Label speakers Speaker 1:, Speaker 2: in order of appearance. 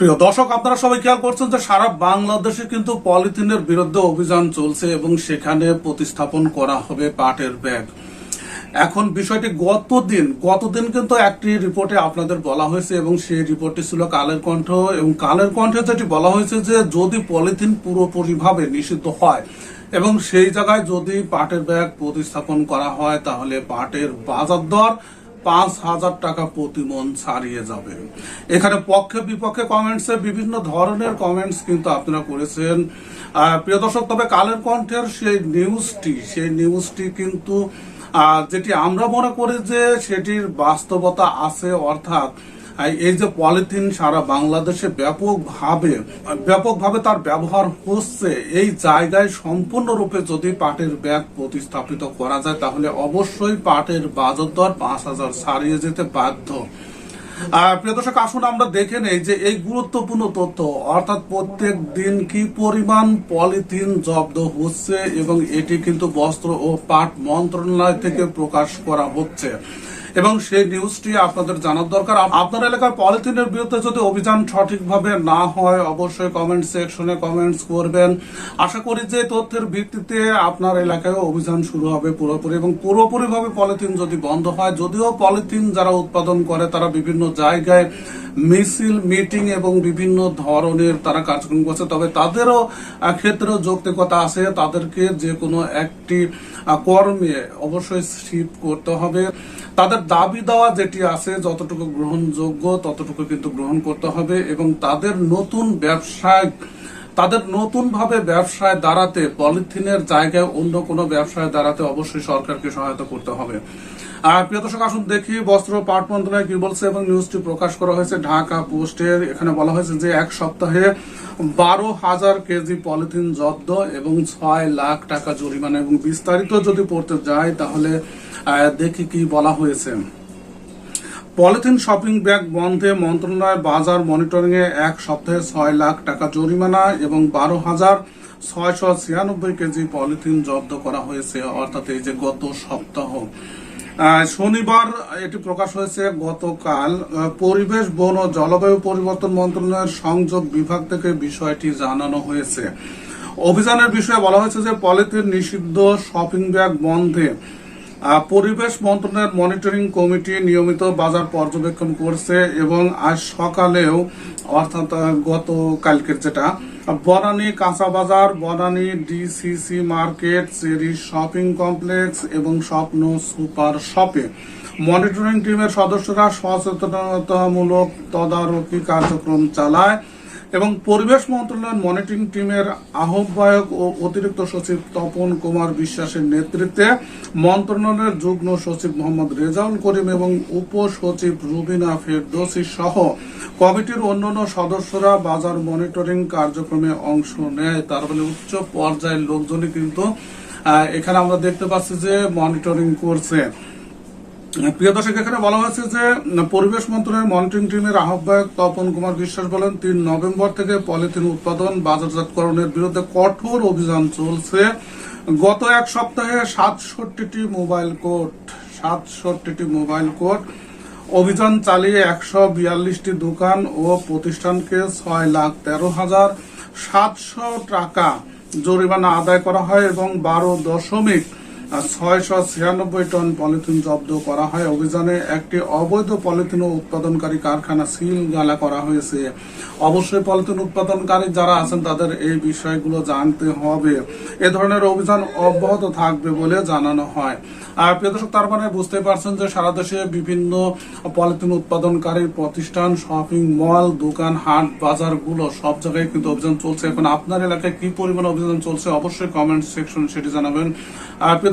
Speaker 1: প্রিয় দর্শক, আপনারা সবাই খেয়াল করছেন যে সারা বাংলাদেশে কিন্তু পলিথিনের বিরুদ্ধে অভিযান চলছে এবং সেখানে প্রতিস্থাপন করা হবে পাটের ব্যাগ। এখন বিষয়টি গতদিন গতদিন কিন্তু একটি রিপোর্টে আপনাদের বলা হয়েছে এবং সেই রিপোর্টটি ছিল কালের কণ্ঠ এবং কালের কণ্ঠে যেটি বলা হয়েছে যে যদি পলিথিন পুরোপুরিভাবে নিষিদ্ধ হয় এবং সেই জায়গায় যদি পাটের ব্যাগ প্রতিস্থাপন করা হয়, তাহলে পাটের বাজার দর পাঁচ হাজার টাকা প্রতি মন ছাড়িয়ে যাবে। এখানে পক্ষে বিপক্ষে কমেন্টসে বিভিন্ন ধরনের কমেন্টস কিন্তু আপনারা করেছেন। প্রিয় দর্শক, তবে কালের কণ্ঠের সেই নিউজটি সেই নিউজটি কিন্তু যেটি আমরা মনে করি যে সেটির বাস্তবতা আছে, অর্থাৎ এই যে পলিথিন সারা বাংলাদেশে ব্যাপকভাবে ব্যাপকভাবে তার ব্যবহার হচ্ছে, এই জায়গায় সম্পূর্ণরূপে যদি পাটের ব্যাগ প্রতিস্থাপিত করা যায়, তাহলে অবশ্যই পাটের বাজার দর পাঁচ হাজার ছাড়িয়ে যেতে বাধ্য। প্রিয় দর্শক, আসুন আমরা দেখে নেই যে এই গুরুত্বপূর্ণ তথ্য, অর্থাৎ প্রত্যেক দিন কি পরিমাণ পলিথিন জব্দ হচ্ছে এবং এটি কিন্তু বস্ত্র ও পাট মন্ত্রণালয় থেকে প্রকাশ করা হচ্ছে। এবং সেই নিউজটি আপনাদের জানার দরকার। আপনার এলাকার পলিথিনের বিরুদ্ধে যদি অভিযান সঠিকভাবে না হয়, অবশ্যই কমেন্ট সেকশনে কমেন্টস করবেন। আশা করি যে তথ্যের ভিত্তিতে আপনার এলাকায় অভিযান শুরু হবে পুরোপুরি এবং পুরোপুরিভাবে পলিথিন যদি বন্ধ হয়, যদিও পলিথিন যারা উৎপাদন করে তারা বিভিন্ন জায়গায় মিছিল, মিটিং এবং বিভিন্ন ধরনের তারা কার্যক্রম করছে। তবে তাদেরও ক্ষেত্রেও যৌক্তিকতা আছে। তাদেরকে যে কোনো একটি কর্মে অবশ্যই শিফট করতে হবে। তাদের দাবি দেওয়া যেটি আছে, যতটুকু গ্রহণযোগ্য, ততটুকু কিন্তু গ্রহণ করতে হবে এবং তাদের নতুন ব্যবসায়, তাদের নতুন ভাবে ব্যবসায় দাঁড়াতে, পলিথিনের জায়গায় অন্য কোনো ব্যবসায় দাঁড়াতে অবশ্যই সরকারকে সহায়তা করতে হবে। প্রিয় দর্শক, আসুন দেখি বস্ত্র, পাট মন্ত্রণালয় কি বলছে এবং নিউজটি প্রকাশ করা হয়েছে ঢাকা পোস্টের। এখানে বলা হয়েছে যে এক সপ্তাহে বারো হাজার কেজি পলিথিন জব্দ এবং ছয় লাখ টাকা জরিমানা এবং বিস্তারিত যদি পড়তে তাহলে দেখি কি বলা হয়েছে। পলিথিন শপিং ব্যাগ বন্ধে মন্ত্রণালয় বাজার মনিটরিং এ এক সপ্তাহে ছয় লাখ টাকা জরিমানা এবং বারো হাজার ছয়শো ছিয়ানব্বই কেজি পলিথিন জব্দ করা হয়েছে। অর্থাৎ এই যে গত সপ্তাহ শনিবার এটি প্রকাশ হয়েছে গতকাল। পরিবেশ, বন ও জলবায়ু পরিবর্তন মন্ত্রণালয়ের সংযোগ বিভাগ থেকে বিষয়টি জানানো হয়েছে। অভিযানের বিষয়ে বলা হয়েছে যে, পলিথিন নিষিদ্ধ শপিং ব্যাগ বন্ধে পরিবেশ মন্ত্রণালয়ের মনিটরিং কমিটি নিয়মিত বাজার পর্যবেক্ষণ করছে এবং আজ সকালেও, অর্থাৎ গতকালকের যেটা বনানী কাঁচা বাজার, Banani DCC market, cherry shopping complex এবং স্বপ্ন সুপার শপে। মনিটরিং টিমের সদস্যরা সচেতনতামূলক তদারকি কার্যক্রম চালায়। এবং পরিবেশ মন্ত্রণালয়ের মনিটরিং টিমের আহ্বায়ক ও অতিরিক্ত সচিব তপন কুমার বিশ্বাসের নেতৃত্বে মন্ত্রণালয়ের যুগ্ম সচিব মোহাম্মদ রেজাউল করিম এবং উপসচিব রুবিনা ফেরদোসি সহ কমিটির অন্যান্য সদস্যরা বাজার মনিটরিং কার্যক্রমে অংশ নেয়। তার মানে উচ্চ পর্যায়ের লোকজনই কিন্তু এখানে আমরা দেখতে পাচ্ছি যে মনিটরিং করছে। প্রিয় দর্শক, এখানে বলা হয়েছে যে, পরিবেশ মন্ত্রণালয়ের মনিটরিং টিমের আহ্বায়ক তপন কুমার বিশ্বাস বলেন, তিন নভেম্বর থেকে পলিথিন উৎপাদন, বাজারজাতকরণের বিরুদ্ধে কঠোর অভিযান চলছে। গত এক সপ্তাহে সাতষট্টিটি মোবাইল কোর্ট, সাতষট্টিটি মোবাইল কোর্ট অভিযান চালিয়ে একশো বিয়াল্লিশটি দোকান ও প্রতিষ্ঠানকে ছয় লাখ তেরো হাজার সাতশো টাকা জরিমানা আদায় করা হয় এবং বারো দশমিক ছয়শো ছিয়ানব্বই টন পলিথিন জব্দ করা হয়। অভিযানে একটি অবৈধ পলিথিন উৎপাদনকারী কারখানা সিল গালা করা হয়েছে। অবশ্যই পলিথিন উৎপাদনকারী যারা আছেন, তাদের এই বিষয়গুলো জানতে হবে। এ ধরনের অভিযান অব্যাহত থাকবে বলে জানানো হয়। আর প্রিয় দর্শক, তার মানে বুঝতে পারছেন যে সারা দেশে বিভিন্ন পলিথিন উৎপাদনকারী প্রতিষ্ঠান, শপিং মল, দোকান, হাট, বাজারগুলো সব জায়গায় কিন্তু অভিযান চলছে। এখন আপনার এলাকায় কি পরিমাণ অভিযান চলছে? অবশ্যই কমেন্ট সেকশন সেটি জানাবেন। আর প্রিয়